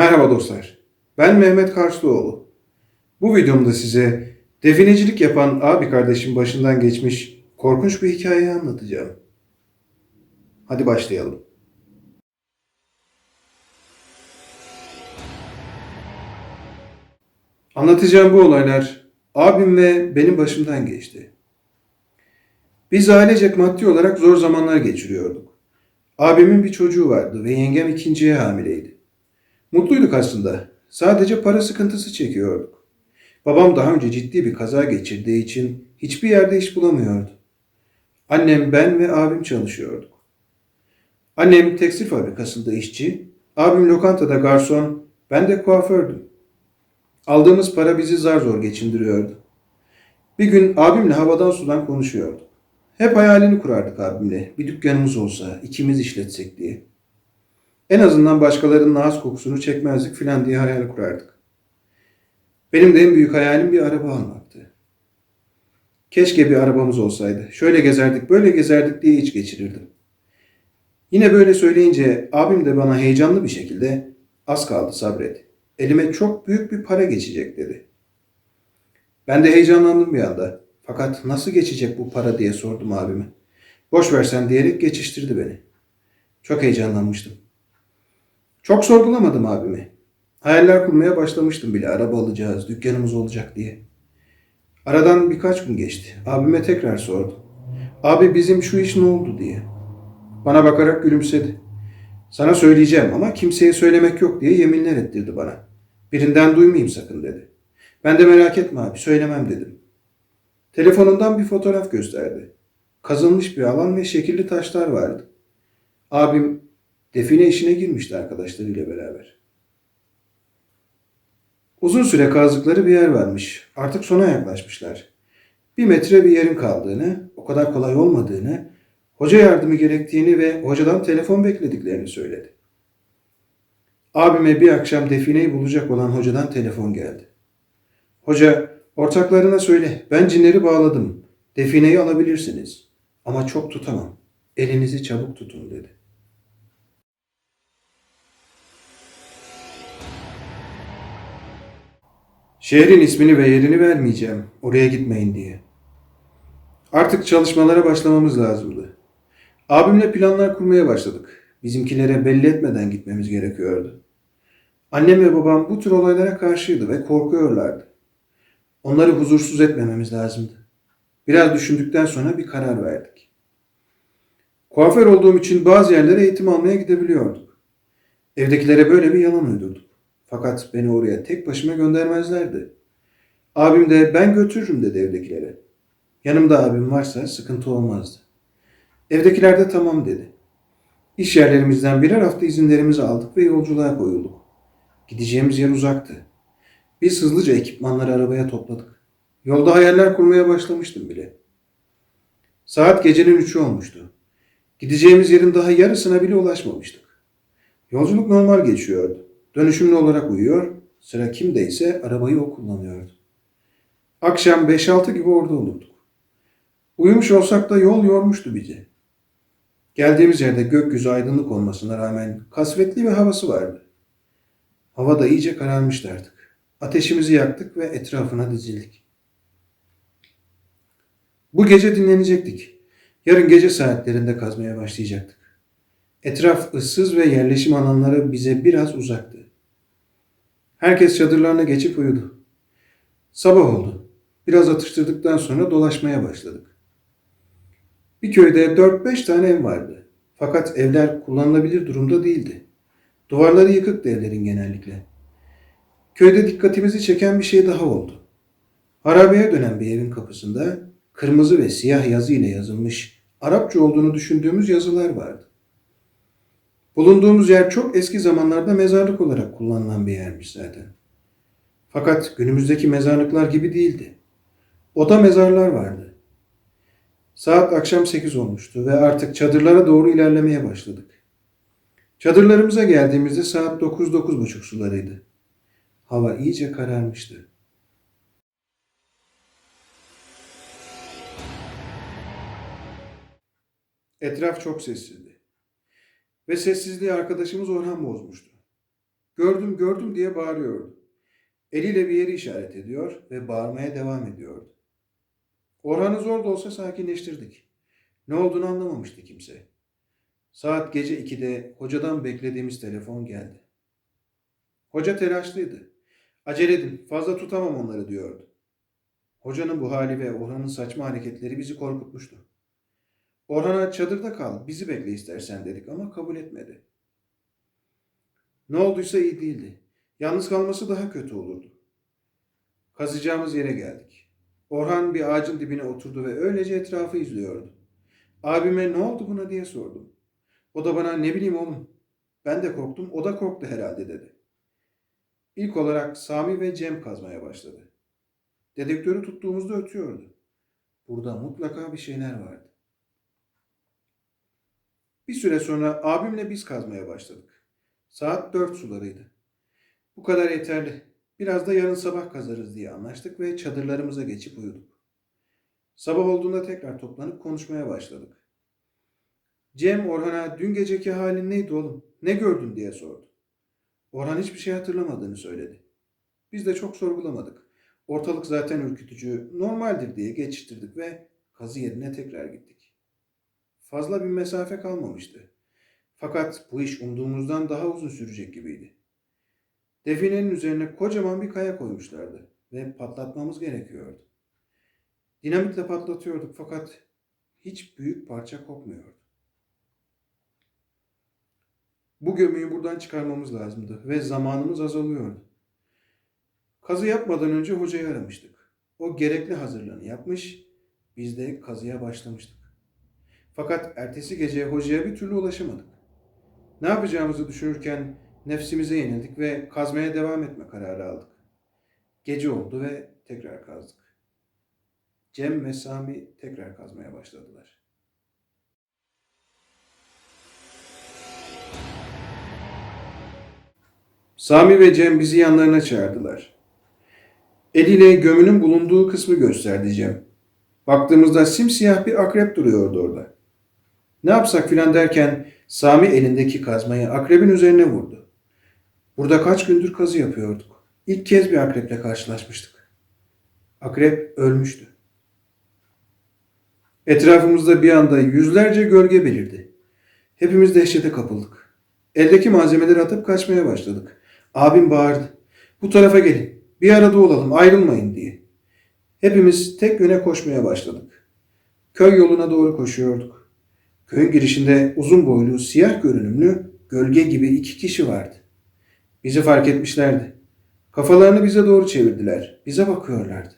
Merhaba dostlar. Ben Mehmet Karslıoğlu. Bu videomda size definecilik yapan abi kardeşim başından geçmiş korkunç bir hikayeyi anlatacağım. Hadi başlayalım. Anlatacağım bu olaylar abim ve benim başımdan geçti. Biz ailecek maddi olarak zor zamanlar geçiriyorduk. Abimin bir çocuğu vardı ve yengem ikinciye hamileydi. Mutluyduk aslında. Sadece para sıkıntısı çekiyorduk. Babam daha önce ciddi bir kaza geçirdiği için hiçbir yerde iş bulamıyordu. Annem, ben ve abim çalışıyorduk. Annem tekstil fabrikasında işçi, abim lokantada garson, ben de kuafördüm. Aldığımız para bizi zar zor geçindiriyordu. Bir gün abimle havadan sudan konuşuyorduk. Hep hayalini kurardık abimle. Bir dükkanımız olsa, ikimiz işletsek diye. En azından başkalarının ağız kokusunu çekmezdik filan diye hayal kurardık. Benim de en büyük hayalim bir araba almaktı. Keşke bir arabamız olsaydı. Şöyle gezerdik, böyle gezerdik diye iç geçirirdim. Yine böyle söyleyince abim de bana heyecanlı bir şekilde az kaldı sabret. Elime çok büyük bir para geçecek dedi. Ben de heyecanlandım bir anda. Fakat nasıl geçecek bu para diye sordum abime. Boş versen diyerek geçiştirdi beni. Çok heyecanlanmıştım. Çok sorgulamadım abimi. Hayaller kurmaya başlamıştım bile araba alacağız, dükkanımız olacak diye. Aradan birkaç gün geçti. Abime tekrar sordum. Abi bizim şu iş ne oldu diye. Bana bakarak gülümsedi. Sana söyleyeceğim ama kimseye söylemek yok diye yeminler ettirdi bana. Birinden duymayayım sakın dedi. Ben de merak etme abi söylemem dedim. Telefonundan bir fotoğraf gösterdi. Kazılmış bir alan ve şekilli taşlar vardı. Abim define işine girmişti arkadaşlarıyla beraber. Uzun süre kazdıkları bir yer varmış. Artık sona yaklaşmışlar. Bir metre bir yerin kaldığını, o kadar kolay olmadığını, hoca yardımı gerektiğini ve hocadan telefon beklediklerini söyledi. Abime bir akşam defineyi bulacak olan hocadan telefon geldi. Hoca, ortaklarına söyle, ben cinleri bağladım. Defineyi alabilirsiniz. Ama çok tutamam. Elinizi çabuk tutun dedi. Şehrin ismini ve yerini vermeyeceğim. Oraya gitmeyin diye. Artık çalışmalara başlamamız lazımdı. Abimle planlar kurmaya başladık. Bizimkilere belli etmeden gitmemiz gerekiyordu. Annem ve babam bu tür olaylara karşıydı ve korkuyorlardı. Onları huzursuz etmememiz lazımdı. Biraz düşündükten sonra bir karar verdik. Kuaför olduğum için bazı yerlere eğitim almaya gidebiliyorduk. Evdekilere böyle bir yalan uydurduk. Fakat beni oraya tek başıma göndermezlerdi. Abim de ben götürürüm dedi evdekilere. Yanımda abim varsa sıkıntı olmazdı. Evdekiler de tamam dedi. İş yerlerimizden birer hafta izinlerimizi aldık ve yolculuğa koyulduk. Gideceğimiz yer uzaktı. Biz hızlıca ekipmanları arabaya topladık. Yolda hayaller kurmaya başlamıştım bile. Saat gecenin üçü olmuştu. Gideceğimiz yerin daha yarısına bile ulaşmamıştık. Yolculuk normal geçiyordu. Dönüşümlü olarak uyuyor, sıra kimdeyse arabayı o kullanıyordu. Akşam 5-6 gibi orada olurduk. Uyumuş olsak da yol yormuştu bizi. Geldiğimiz yerde gökyüzü aydınlık olmasına rağmen kasvetli bir havası vardı. Hava da iyice kararmıştı artık. Ateşimizi yaktık ve etrafına dizildik. Bu gece dinlenecektik. Yarın gece saatlerinde kazmaya başlayacaktık. Etraf ıssız ve yerleşim alanları bize biraz uzaktı. Herkes çadırlarına geçip uyudu. Sabah oldu. Biraz atıştırdıktan sonra dolaşmaya başladık. Bir köyde 4-5 tane ev vardı. Fakat evler kullanılabilir durumda değildi. Duvarları yıkıktı evlerin genellikle. Köyde dikkatimizi çeken bir şey daha oldu. Harabeye dönen bir evin kapısında kırmızı ve siyah yazı ile yazılmış Arapça olduğunu düşündüğümüz yazılar vardı. Bulunduğumuz yer çok eski zamanlarda mezarlık olarak kullanılan bir yermiş zaten. Fakat günümüzdeki mezarlıklar gibi değildi. Oda mezarlar vardı. Saat akşam 8 olmuştu ve artık çadırlara doğru ilerlemeye başladık. Çadırlarımıza geldiğimizde saat 9-9.30 sularıydı. Hava iyice kararmıştı. Etraf çok sessizdi. Ve sessizliği arkadaşımız Orhan bozmuştu. Gördüm gördüm diye bağırıyordu. Eliyle bir yeri işaret ediyor ve bağırmaya devam ediyordu. Orhan'ı zor da olsa sakinleştirdik. Ne olduğunu anlamamıştı kimse. Saat gece 2'de hocadan beklediğimiz telefon geldi. Hoca telaşlıydı. Acele edin, fazla tutamam onları diyordu. Hocanın bu hali ve Orhan'ın saçma hareketleri bizi korkutmuştu. Orhan'a çadırda kal, bizi bekle istersen dedik ama kabul etmedi. Ne olduysa iyi değildi. Yalnız kalması daha kötü olurdu. Kazacağımız yere geldik. Orhan bir ağacın dibine oturdu ve öylece etrafı izliyordu. Abime ne oldu buna diye sordum. O da bana ne bileyim oğlum. Ben de korktum, o da korktu herhalde dedi. İlk olarak Sami ve Cem kazmaya başladı. Dedektörü tuttuğumuzda ötüyordu. Burada mutlaka bir şeyler vardı. Bir süre sonra abimle biz kazmaya başladık. Saat dört sularıydı. Bu kadar yeterli. Biraz da yarın sabah kazarız diye anlaştık ve çadırlarımıza geçip uyuduk. Sabah olduğunda tekrar toplanıp konuşmaya başladık. Cem Orhan'a dün geceki halin neydi oğlum? Ne gördün diye sordu. Orhan hiçbir şey hatırlamadığını söyledi. Biz de çok sorgulamadık. Ortalık zaten ürkütücü, normaldir diye geçiştirdik ve kazı yerine tekrar gittik. Fazla bir mesafe kalmamıştı. Fakat bu iş umduğumuzdan daha uzun sürecek gibiydi. Definenin üzerine kocaman bir kaya koymuşlardı ve patlatmamız gerekiyordu. Dinamitle patlatıyorduk fakat hiç büyük parça kopmuyordu. Bu gömüyü buradan çıkarmamız lazımdı ve zamanımız azalıyordu. Kazı yapmadan önce hocayı aramıştık. O gerekli hazırlığını yapmış, biz de kazıya başlamıştık. Fakat ertesi gece hocaya bir türlü ulaşamadık. Ne yapacağımızı düşünürken nefsimize yenildik ve kazmaya devam etme kararı aldık. Gece oldu ve tekrar kazdık. Cem ve Sami tekrar kazmaya başladılar. Sami ve Cem bizi yanlarına çağırdılar. Eliyle gömünün bulunduğu kısmı gösterdi Cem. Baktığımızda simsiyah bir akrep duruyordu orada. Ne yapsak filan derken Sami elindeki kazmayı akrebin üzerine vurdu. Burada kaç gündür kazı yapıyorduk. İlk kez bir akreple karşılaşmıştık. Akrep ölmüştü. Etrafımızda bir anda yüzlerce gölge belirdi. Hepimiz dehşete kapıldık. Eldeki malzemeleri atıp kaçmaya başladık. Abim bağırdı. Bu tarafa gelin. Bir arada olalım, ayrılmayın diye. Hepimiz tek yöne koşmaya başladık. Köy yoluna doğru koşuyorduk. Köyün girişinde uzun boylu, siyah görünümlü, gölge gibi iki kişi vardı. Bizi fark etmişlerdi. Kafalarını bize doğru çevirdiler. Bize bakıyorlardı.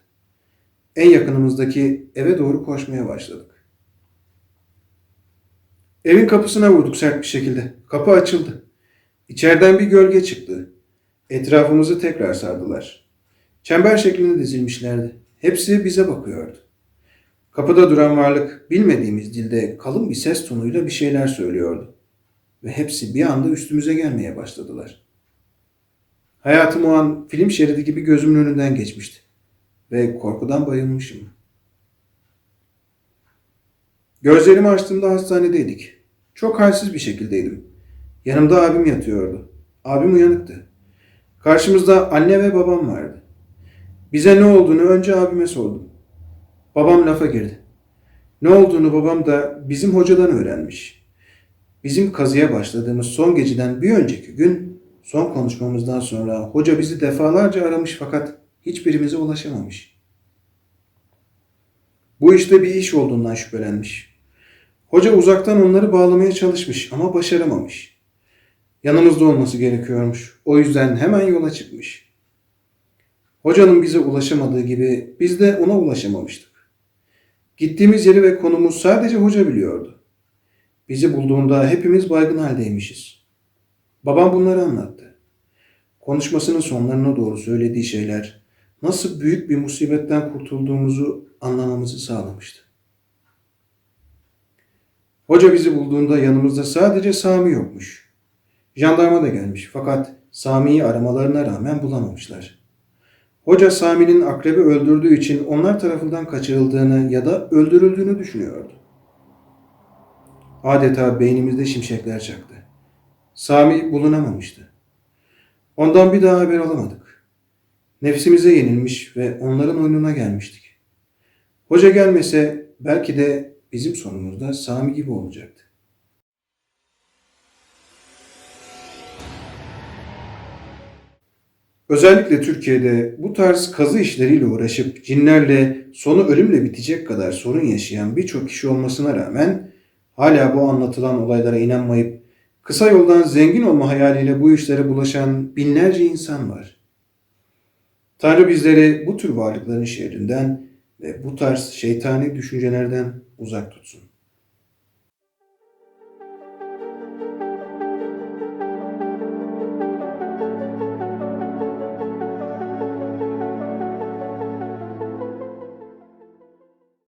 En yakınımızdaki eve doğru koşmaya başladık. Evin kapısına vurduk sert bir şekilde. Kapı açıldı. İçeriden bir gölge çıktı. Etrafımızı tekrar sardılar. Çember şeklinde dizilmişlerdi. Hepsi bize bakıyordu. Kapıda duran varlık bilmediğimiz dilde kalın bir ses tonuyla bir şeyler söylüyordu. Ve hepsi bir anda üstümüze gelmeye başladılar. Hayatım o an film şeridi gibi gözümün önünden geçmişti. Ve korkudan bayılmışım. Gözlerimi açtığımda hastanedeydik. Çok halsiz bir şekildeydim. Yanımda abim yatıyordu. Abim uyanıktı. Karşımızda anne ve babam vardı. Bize ne olduğunu önce abime sordum. Babam lafa girdi. Ne olduğunu babam da bizim hocadan öğrenmiş. Bizim kazıya başladığımız son geceden bir önceki gün son konuşmamızdan sonra hoca bizi defalarca aramış fakat hiçbirimize ulaşamamış. Bu işte bir iş olduğundan şüphelenmiş. Hoca uzaktan onları bağlamaya çalışmış ama başaramamış. Yanımızda olması gerekiyormuş. O yüzden hemen yola çıkmış. Hocanın bize ulaşamadığı gibi biz de ona ulaşamamıştık. Gittiğimiz yeri ve konumu sadece hoca biliyordu. Bizi bulduğunda hepimiz baygın haldeymişiz. Babam bunları anlattı. Konuşmasının sonlarına doğru söylediği şeyler nasıl büyük bir musibetten kurtulduğumuzu anlamamızı sağlamıştı. Hoca bizi bulduğunda yanımızda sadece Sami yokmuş. Jandarma da gelmiş fakat Sami'yi aramalarına rağmen bulamamışlar. Hoca Sami'nin akrebi öldürdüğü için onlar tarafından kaçırıldığını ya da öldürüldüğünü düşünüyordu. Adeta beynimizde şimşekler çaktı. Sami bulunamamıştı. Ondan bir daha haber alamadık. Nefsimize yenilmiş ve onların oyununa gelmiştik. Hoca gelmese belki de bizim sonumuz da Sami gibi olacaktı. Özellikle Türkiye'de bu tarz kazı işleriyle uğraşıp cinlerle sonu ölümle bitecek kadar sorun yaşayan birçok kişi olmasına rağmen hala bu anlatılan olaylara inanmayıp kısa yoldan zengin olma hayaliyle bu işlere bulaşan binlerce insan var. Tanrı bizleri bu tür varlıkların şerrinden ve bu tarz şeytani düşüncelerden uzak tutsun.